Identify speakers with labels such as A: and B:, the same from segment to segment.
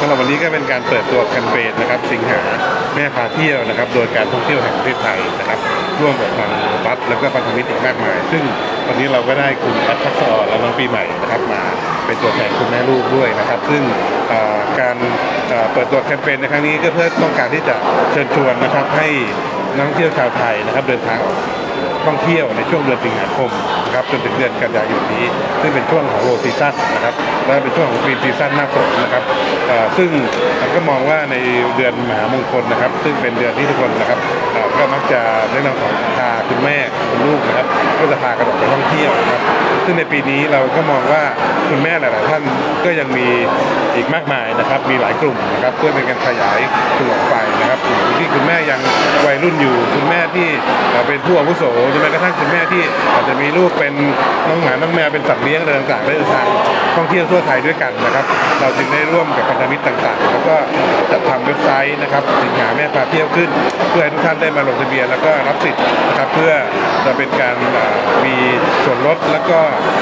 A: สำหรับวันนี้ก็เป็นการเปิดตัวแคมเปญนะครับ สิงหาแม่พาเที่ยวนะครับ โดยการท่องเที่ยวแห่งประเทศไทยนะครับร่วมกับทางบัสแล้วก็พันธมิตรอีกมากมาย ซึ่งวันนี้เราก็ได้คุณแอปทักษรและน้องปีใหม่นะครับมาเป็นตัวแทนคุณแม่ลูกด้วยนะครับ ซึ่งการเปิดตัวแคมเปญในครั้งนี้ก็เพื่อต้องการที่จะเชิญชวนนะครับให้นักท่องเที่ยวชาวไทยนะครับ เดินทาง ท่องเที่ยวในช่วงเดือนสิงหาคมนะครับจนถึงเดือนกันยายนนี้ ซึ่งเป็นช่วงของโรซีซั่นนะครับและเป็นช่วงของกรีนซีซั่นหน้าฝนนะครับซึ่งก็มองว่าในเดือนมหามงคลนะครับ ซึ่งเป็นเดือนที่ทุกคนนะครับก็มักจะแนะนำของพาคุณแม่คุณลูกนะครับ ก็จะพากันออกไปท่องเที่ยวนะครับ ซึ่งในปีนี้เราก็มองว่าคุณแม่หลาย ๆ ท่านก็ยังมีอีกมากมายนะครับ มีหลายกลุ่มนะครับเพื่อเป็นการขยายกลุ่มออกไปนะครับกลุ่มที่คุณแม่ยังวัยรุ่นอยู่ คุณแม่ที่เอ่อเป็นผู้อาวุโสหรือแม้กระทั่งคุณแม่ที่อาจจะมีลูกเป็นน้องหมาน้องแมวเป็นสัตว์เลี้ยงอะไรต่าง ๆ ได้เดินทางท่องเที่ยวทั่วไทยด้วยกันนะครับ เราจึงได้ร่วมกับพันธมิตรต่าง ๆ แล้วก็จัดทำ ซต์นะครับสินหาแม่พาเที่ยวขึ้น เพื่อให้ทุกท่านได้มาลงทะเบียนแล้วก็รับสิทธิ์นะครับเพื่อจะเป็นการมีส่วนลดแล้วก็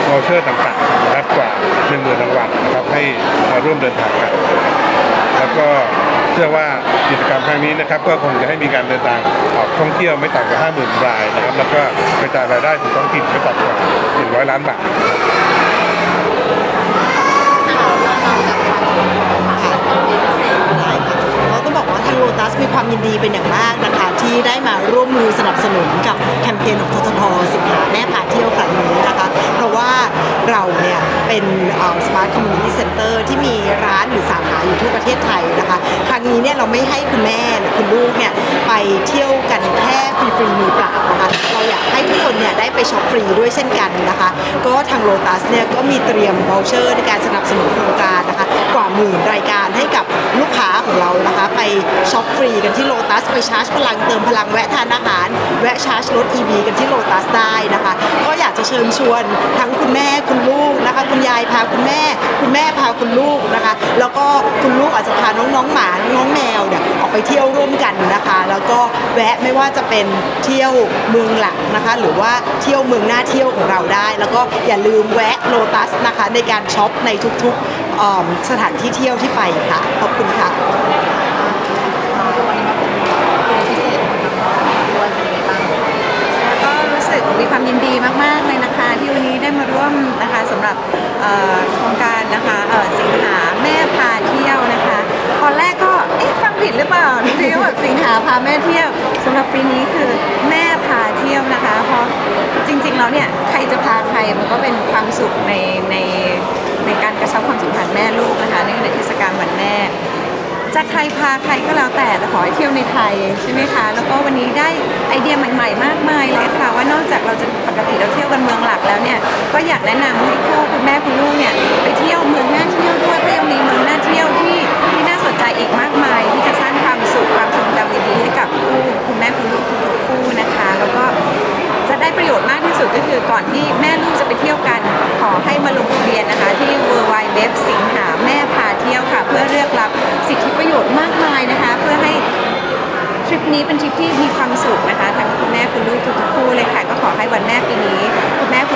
A: วอเชอร์ต่างๆนะครับกว่า1 0,000รางวัลนะครับให้มาร่วมเดินทางกัน แล้วก็เชื่อว่ากิจกรรมครั้งนี้นะครับก็คงจะให้มีการเดินทางออกท่องเที่ยวไม่ต่ำกว่า 50,000รายนะครับแล้วก็กระจายรายได้สู่ท้องถิ่นไม่ต่ำกว่า100 ล้านบาท
B: เราต้องบอกว่าทางโลตัสมีความยินดีเป็นอย่างมากนะคะที่ได้มาร่วมมือสนับสนุนกับแคมเปญของทททสิงหาแม่พาเที่ยวครั้งนี้นะคะเพราะว่าเราเนี่ยเป็นสมาร์ทคอมมูนิตี้เซ็นเตอร์ที่มีร้านหรือสาขาอยู่ทั่วประเทศไทยนะคะครั้งนี้เนี่ยเราไม่ให้คุณแม่หรือคุณลูกเนี่ยไปเที่ยวกันแค่ฟรีๆมือเปล่านะคะเราอยากให้ทุกคนเนี่ยได้ไปช็อปฟรีด้วยเช่นกันนะคะก็ทางโลตัสเนี่ยก็มีเตรียม v o u เชอร์ในการสนับสนุนโครงการนะคะกว่าหมื่นรายการให้กับลูกค้าของเรานะคะ ช็อปฟรีกันที่โลตัสไปชาร์จพลังเติมพลังแวะทานอาหาร แวะชาร์จรถ EV กันที่โลตัสได้นะคะ ก็อยากจะเชิญชวนทั้งคุณแม่คุณลูกนะคะ คุณยายพาคุณแม่ คุณแม่พาคุณลูกนะคะ แล้วก็คุณลูกอาจจะพาน้องๆหมาน้องแมวเนี่ยออกไปเที่ยวร่วมกันนะคะ แล้วก็แวะไม่ว่าจะเป็นเที่ยวเมืองหลักนะคะ หรือว่าเที่ยวเมืองหน้าเที่ยวของเราได้ แล้วก็อย่าลืมแวะโลตัสนะคะในการช็อปในทุกๆสถานที่เที่ยวที่ไปค่ะ ขอบคุณค่ะ
C: ก็รู้สึกมีความยินดีมากๆเลยนะคะ ที่วันนี้ได้ มาร่วมนะคะสำหรับโครงการนะคะสิงหาแม่พาเที่ยวนะคะตอนแรกก็เอ๊ะฟังผิดหรือเปล่าที่แบบสิงหาพาแม่เที่ยวสำหรับปีนี้คือแม่พาเที่ยวนะคะเพราะจริงๆแล้วเนี่ยใครจะพาใครมันก็เป็นความสุขในในในการกระชับความสัมพันธ์แม่ลูกนะคะเนื่องในเทศกาลวันแม่ จะใครพาใครก็แล้วแต่แต่ขอให้เที่ยวในไทยใช่ไหมคะ แล้วก็วันนี้ได้ไอเดียใหม่ ๆ มากมายเลยค่ะ ว่านอกจากเราจะปกติเราเที่ยวกันเมืองหลักแล้วเนี่ยก็อยากแนะนำให้คู่คุณแม่คุณลูกเนี่ยไปเที่ยวเมืองน่าเที่ยวด้วยก็ยังมีเมืองน่าเที่ยวที่ที่น่าสนใจอีกมากมาย ที่จะสร้างความสุขความทรงจำดีๆให้กับคู่คุณแม่คุณลูกทุกๆคู่นะคะ แล้วก็จะได้ประโยชน์มากที่สุดก็คือก่อนที่แม่ลูกจะไปเที่ยวกัน ขอให้มาลงทะเบียนนะคะที่ w w w สิงหาแม่พาเที่ยวค่ะ เพื่อเลือกรับสิทธิประโยชน์มากมายนะคะ เพื่อให้ทริปนี้เป็นทริปที่มีความสุขนะคะทั้งคุณแม่คุณลูกทุกๆคู่เลยค่ะ ก็ขอให้วันแม่ปีนี้คุณแม่คุณ